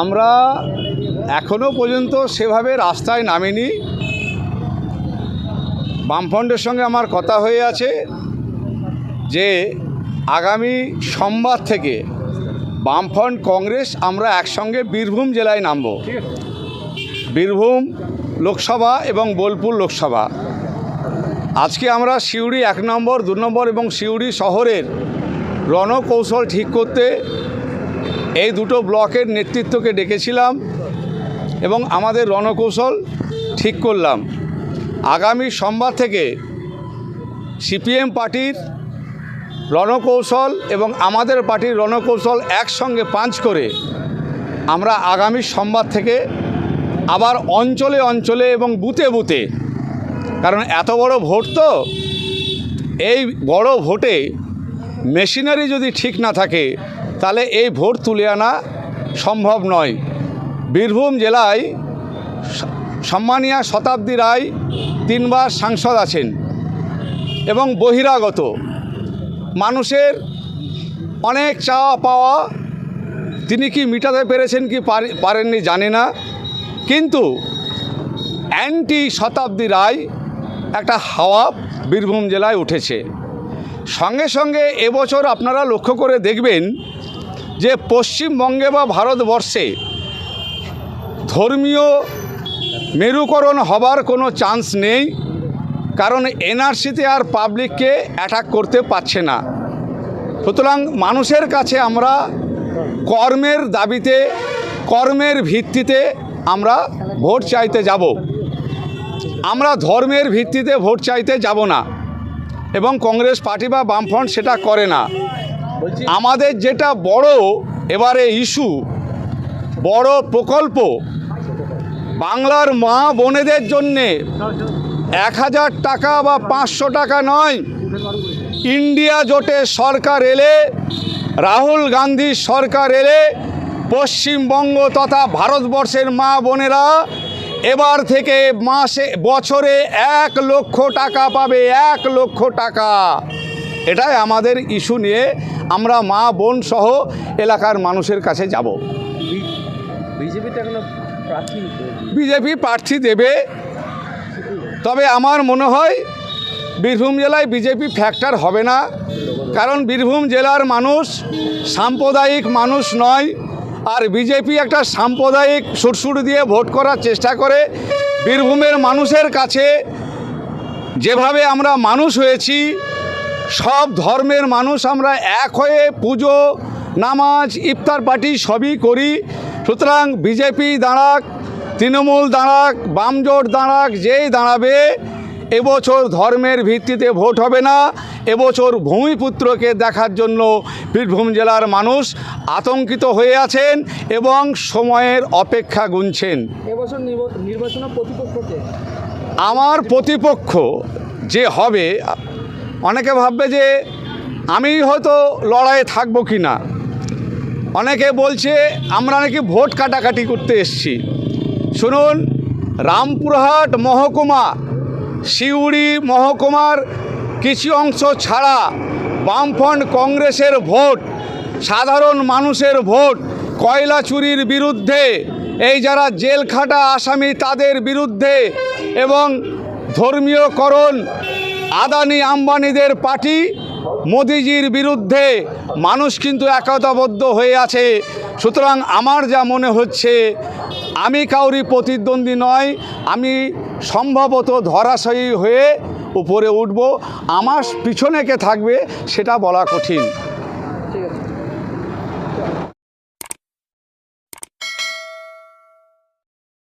আমরা এখনও পর্যন্ত সেভাবে রাস্তায় নামিনি। বামফ্রন্টের সঙ্গে আমার কথা হয়ে আছে যে, আগামী সোমবার থেকে বামফ্রন্ট কংগ্রেস আমরা একসঙ্গে বীরভূম জেলায় নামব। বীরভূম লোকসভা এবং বোলপুর লোকসভা। আজকে আমরা সিউড়ি এক নম্বর, দু নম্বর এবং সিউড়ি শহরের রণকৌশল ঠিক করতে এই দুটো ব্লকের নেতৃত্বকে ডেকেছিলাম এবং আমাদের রণকৌশল ঠিক করলাম। আগামী সোমবার থেকে সিপিএম পার্টির রণকৌশল এবং আমাদের পার্টির রণকৌশল একসঙ্গে পাঞ্চ করে আমরা আগামী সোমবার থেকে আবার অঞ্চলে অঞ্চলে এবং বুথে বুথে, কারণ এত বড় ভোট তো, এই বড় ভোটে মেশিনারি যদি ঠিক না থাকে তাহলে এই ভোট তুলে আনা সম্ভব নয়। বীরভূম জেলায় সম্মানীয় শতাব্দী রায় তিনবার সাংসদ আছেন এবং বহিরাগত। মানুষের অনেক চাওয়া পাওয়া তিনি কি মিটাতে পেরেছেন কি পারেননি জানি না। কিন্তু অ্যান্টি শতাব্দী রায় একটা হাওয়া বীরভূম জেলায় উঠেছে। সঙ্গে সঙ্গে এবছর আপনারা লক্ষ্য করে দেখবেন যে পশ্চিমবঙ্গে বা ভারতবর্ষে ধর্মীয় মেরুকরণ হবার কোনো চান্স নেই, কারণ এনআরসিতে আর পাবলিককে অ্যাটাক করতে পারছে না। সুতরাং মানুষের কাছে আমরা কর্মের দাবিতে, কর্মের ভিত্তিতে আমরা ভোট চাইতে যাব। আমরা ধর্মের ভিত্তিতে ভোট চাইতে যাব না এবং কংগ্রেস পার্টি বা বামফ্রন্ট সেটা করে না। আমাদের যেটা বড় এবারে ইস্যু, বড় প্রকল্প, বাংলার মা বোনেদের জন্যে এক হাজার টাকা বা পাঁচশো টাকা নয়। ইন্ডিয়া জোটে সরকার এলে, রাহুল গান্ধীর সরকার এলে, পশ্চিমবঙ্গ তথা ভারতবর্ষের মা বোনেরা এবার থেকে মাসে, বছরে এক লক্ষ টাকা পাবে, এক লক্ষ টাকা। এটাই আমাদের ইস্যু নিয়ে আমরা মা বোন সহ এলাকার মানুষের কাছে যাব। বিজেপি প্রার্থী দেবে। তবে আমার মনে হয় বীরভূম জেলায় বিজেপি ফ্যাক্টর হবে না। কারণ বীরভূম জেলার মানুষ সাম্প্রদায়িক মানুষ নয় আর বিজেপি একটা সাম্প্রদায়িক সুরসুর দিয়ে ভোট করার চেষ্টা করে। বীরভূমের মানুষের কাছে যেভাবে আমরা মানুষ হয়েছি সব ধর্মের মানুষ আমরা এক হয়ে পুজো নামাজ ইফতার পার্টি সবই করি। সুতরাং বিজেপি দাঁড়াক তৃণমূল দাঁড়াক বামজোট দাঁড়াক যেই দাঁড়াবে এবছর ধর্মের ভিত্তিতে ভোট হবে না। এবছর ভূমিপুত্রকে দেখার জন্য বীরভূম জেলার মানুষ আতঙ্কিত হয়ে আছেন এবং সময়ের অপেক্ষা গুনছেন। এবছর নির্বাচনের প্রতিপক্ষকে? আমার প্রতিপক্ষ যে হবে অনেকে ভাববে যে আমি হয়তো লড়াইয়ে থাকব কি না। অনেকে বলছে, আমরা নাকি ভোট কাটাকাটি করতে এসছি। শুনুন, রামপুরহাট মহকুমা সিউড়ি মহকুমার কিছু অংশ ছাড়া বামফ্রন্ট কংগ্রেসের ভোট, সাধারণ মানুষের ভোট কয়লা চুরির বিরুদ্ধে, এই যারা জেল খাটা আসামি তাদের বিরুদ্ধে এবং ধর্মীয়করণ আদানি আম্বানিদের পার্টি মোদিজির বিরুদ্ধে মানুষ কিন্তু একতাবদ্ধ হয়ে আছে। সুতরাং আমার যা মনে হচ্ছে, আমি কাউরি প্রতিদ্বন্দ্বী নয়, আমি সম্ভবত ধরাশয়ী হয়ে উপরে উঠব। আমার পিছনে কে থাকবে, সেটা বলা কঠিন।